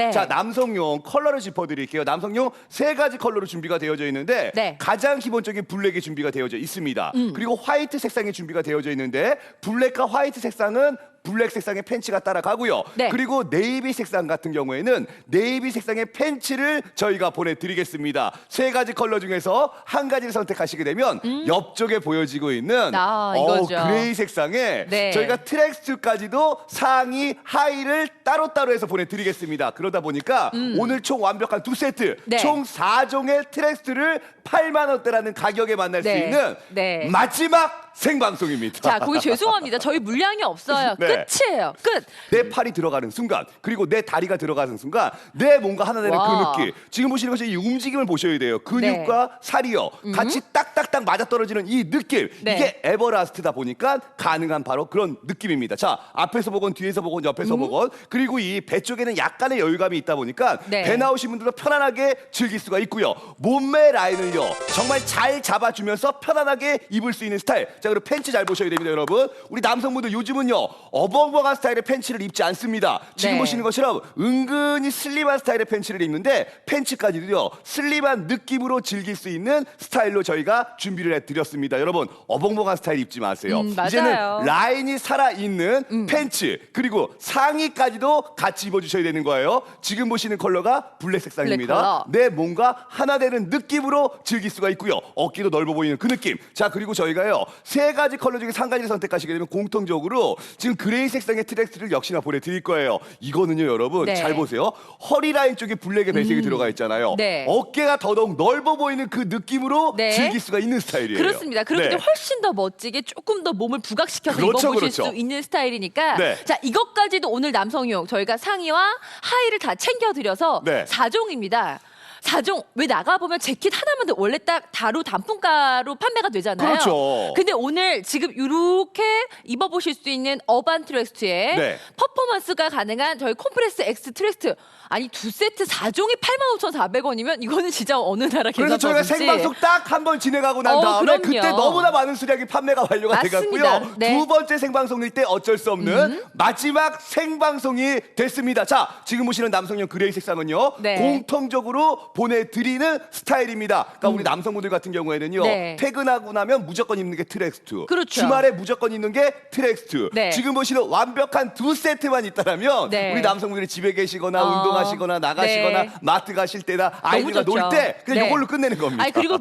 네. 자, 남성용 컬러를 짚어드릴게요. 남성용 세 가지 컬러로 준비가 되어져 있는데 네. 음. 가장 기본적인 블랙이 준비가 되어져 있습니다. 그리고 화이트 색상이 준비가 되어져 있는데 블랙과 화이트 색상은 블랙 색상의 팬츠가 따라가고요. 네. 그리고 네이비 색상 같은 경우에는 네이비 색상의 팬츠를 저희가 보내드리겠습니다. 세 가지 컬러 중에서 한 가지를 선택하시게 되면 옆쪽에 보여지고 있는 음. 아, 어, 이거죠. 그레이 색상에 네. 저희가 트랙스까지도 상의, 하의를 따로따로 해서 보내드리겠습니다. 그러다 보니까 오늘 총 완벽한 두 세트, 음. 네. 총 4종의 트랙스를 8만 원대라는 가격에 만날 네. 수 있는 네. 마지막 생방송입니다. 자, 거기 죄송합니다. 저희 물량이 없어요. 네. 끝이에요. 끝. 내 팔이 들어가는 순간 그리고 내 다리가 들어가는 순간 내 뭔가 하나 되는 와. 그 느낌 지금 보시는 것이 이 움직임을 보셔야 돼요 근육과 네. 살이요 같이 딱딱딱 맞아떨어지는 이 느낌 네. 이게 에버라스트다 보니까 가능한 바로 그런 느낌입니다 자 앞에서 보건 뒤에서 보건 옆에서 음. 보건 그리고 이 배 쪽에는 약간의 여유감이 있다 보니까 네. 배 나오신 분들도 편안하게 즐길 수가 있고요 몸매 라인을요 정말 잘 잡아주면서 편안하게 입을 수 있는 스타일 자 그리고 팬츠 잘 보셔야 됩니다 여러분 우리 남성분들 요즘은요 어벙벙한 스타일의 팬츠를 입지 않습니다 지금 네. 보시는 것처럼 은근히 슬림한 스타일의 팬츠를 입는데 팬츠까지도요 슬림한 느낌으로 즐길 수 있는 스타일로 저희가 준비를 해드렸습니다 여러분 어벙벙한 스타일 입지 마세요 음, 맞아요. 음. 이제는 라인이 살아있는 팬츠 그리고 상의까지도 같이 입어주셔야 되는 거예요 지금 보시는 컬러가 블랙 블랙 색상입니다 컬러. 내 몸과 하나 되는 느낌으로 즐길 수가 있고요. 어깨도 넓어 보이는 그 느낌. 자 그리고 저희가요 세 가지 컬러 중에 한 가지를 선택하시게 되면 공통적으로 지금 그레이 색상의 트랙스를 역시나 보내드릴 거예요. 이거는요 여러분 네. 음. 잘 보세요. 허리 라인 쪽에 블랙의 배색이 들어가 있잖아요. 네. 어깨가 더더욱 넓어 보이는 그 느낌으로 네. 즐길 수가 있는 스타일이에요. 그렇습니다. 그렇기 네. 때문에 훨씬 더 멋지게 조금 더 몸을 부각시켜서 그렇죠, 입어보실 그렇죠. 수 있는 스타일이니까 네. 자 이것까지도 오늘 남성용 저희가 상의와 하의를 다 챙겨드려서 네. 사 4종입니다. 4종 왜 나가 보면 재킷 하나만 더 원래 딱 다루 단품가로 판매가 되잖아요. 그렇죠. 근데 오늘 지금 이렇게 입어 보실 수 있는 어반 트랙스트에 네. 퍼포먼스가 가능한 저희 콤프레스 X 트랙스트 아니 두 세트 4종이 85,400원이면 이거는 진짜 어느 나라 그래서 저희가 생방송 딱 한번 지나가고 난 어, 다음에 그럼요. 그때 너무나 많은 수량이 판매가 완료가 맞습니다. 돼갔고요. 네. 음. 두 번째 생방송일 때 어쩔 수 없는 마지막 생방송이 됐습니다. 자, 지금 보시는 남성용 그레이 색상은요. 네. 공통적으로 보내드리는 스타일입니다. 그러니까 우리 남성분들 같은 경우에는요. 음. 네. 퇴근하고 나면 무조건 입는 게 트랙스트. 그렇죠. 주말에 무조건 입는 게 트랙스트. 네. 지금 보시는 완벽한 두 세트만 있다라면 네. 우리 남성분들이 집에 계시거나 어, 운동하시거나 나가시거나 네. 마트 가실 때나 아이들과 좋죠. 놀 때 그냥 네. 이걸로 끝내는 겁니다. 아니 그리고 뭐